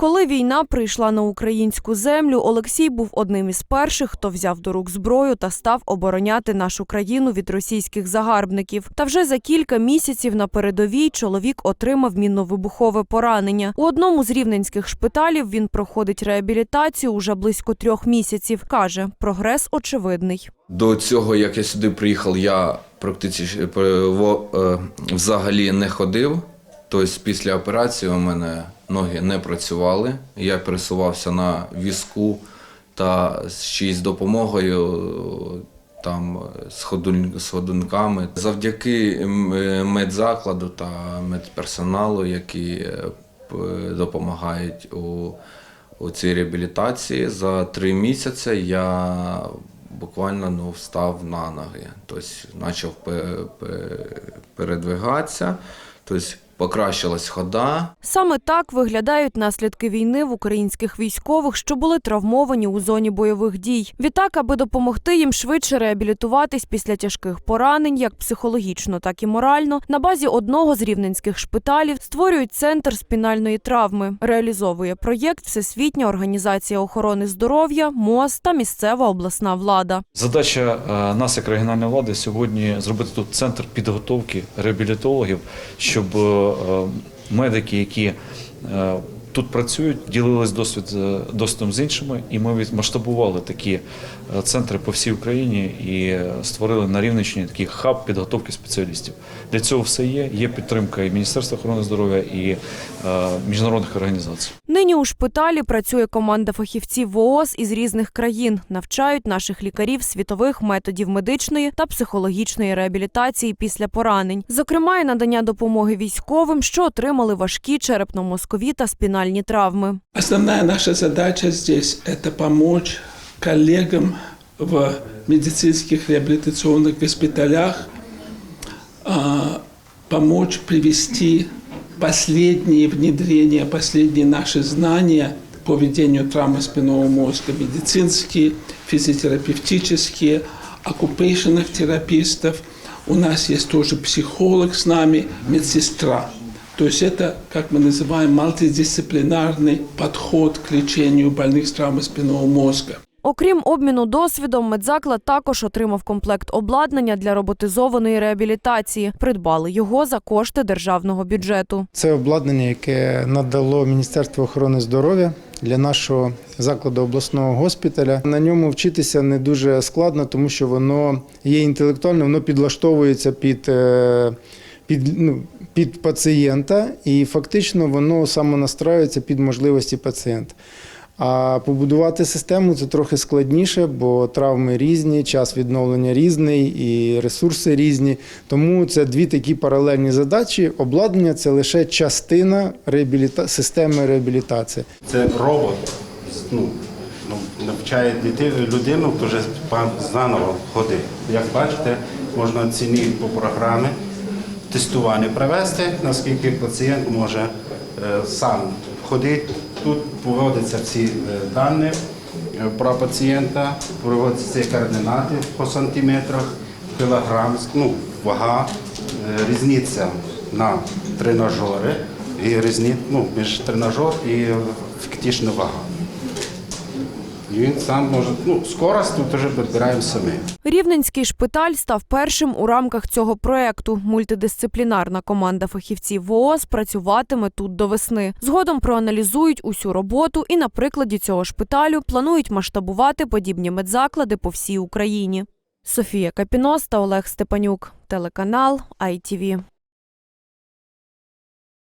Коли війна прийшла на українську землю, Олексій був одним із перших, хто взяв до рук зброю та став обороняти нашу країну від російських загарбників. Та вже за кілька місяців на передовій чоловік отримав мінно-вибухове поранення. У одному з рівненських шпиталів він проходить реабілітацію уже близько трьох місяців. каже, прогрес очевидний. До цього, як я сюди приїхав, я практично е, е, взагалі не ходив. Тобто після операції у мене ноги не працювали. Я пересувався на візку та ще й з допомогою там сходун- сходунками. Завдяки е, медзакладу та медперсоналу, які е, допомагають у, у цій реабілітації, за три місяці я буквально ну, встав на ноги. Тобто почав пе- пе- передвигатися, тобто покращилась хода. Саме так виглядають наслідки війни в українських військових, що були травмовані у зоні бойових дій. Відтак, аби допомогти їм швидше реабілітуватись після тяжких поранень, як психологічно, так і морально, на базі одного з рівненських шпиталів створюють центр спінальної травми. Реалізовує проєкт Всесвітня організація охорони здоров'я, МОЗ та місцева обласна влада. Задача е, нас, як регіональної влади, сьогодні зробити тут центр підготовки реабілітологів, щоб е, медики, які е, тут працюють, ділились досвід е, досвідом з іншими, і ми відмасштабували такі центри по всій Україні і створили на Рівненщині такий хаб підготовки спеціалістів. Для цього все є. Є підтримка і Міністерства охорони здоров'я, і міжнародних організацій. Нині у шпиталі працює команда фахівців ВООЗ із різних країн. Навчають наших лікарів світових методів медичної та психологічної реабілітації після поранень, зокрема, і надання допомоги військовим, що отримали важкі черепно-мозкові та спінальні травми. Основная наша задача здесь – это помочь коллегам в медицинских реабилитационных госпиталях, помочь привести последние внедрения, последние наши знания по ведению травмы спинного мозга, медицинские, физиотерапевтические, оккупейшенных терапистов. У нас есть тоже психолог с нами, медсестра. То есть это, как мы называем, мультидисциплинарный подход к лечению больных с травмой спинного мозга. Окрім обміну досвідом, медзаклад також отримав комплект обладнання для роботизованої реабілітації. Придбали його за кошти державного бюджету. Це обладнання, яке надало Міністерство охорони здоров'я для нашого закладу обласного госпіталя. На ньому вчитися не дуже складно, тому що воно є інтелектуальне, воно підлаштовується під, е, під, ну, під пацієнта, і фактично воно самонастраюється під можливості пацієнта. А побудувати систему це трохи складніше, бо травми різні, час відновлення різний і ресурси різні. Тому це дві такі паралельні задачі. Обладнання це лише частина реабіліта... системи реабілітації. Це робот ну, ну, навчає діти, людину вже заново ходити. Як бачите, можна оцінити по програмі тестування провести, наскільки пацієнт може е, сам ходити. Тут поводяться всі е, дані е, про пацієнта, проводяться координати по сантиметрах, кілограм, ну, вага, е, різниця на тренажери і різні, ну, між тренажер і фактична вага. І він сам може, ну, скорость тут вже підбираємо самі. Рівненський шпиталь став першим у рамках цього проекту. Мультидисциплінарна команда фахівців ВООЗ працюватиме тут до весни. Згодом проаналізують усю роботу і на прикладі цього шпиталю планують масштабувати подібні медзаклади по всій Україні. Софія Капінос та Олег Степанюк, телеканал ITV.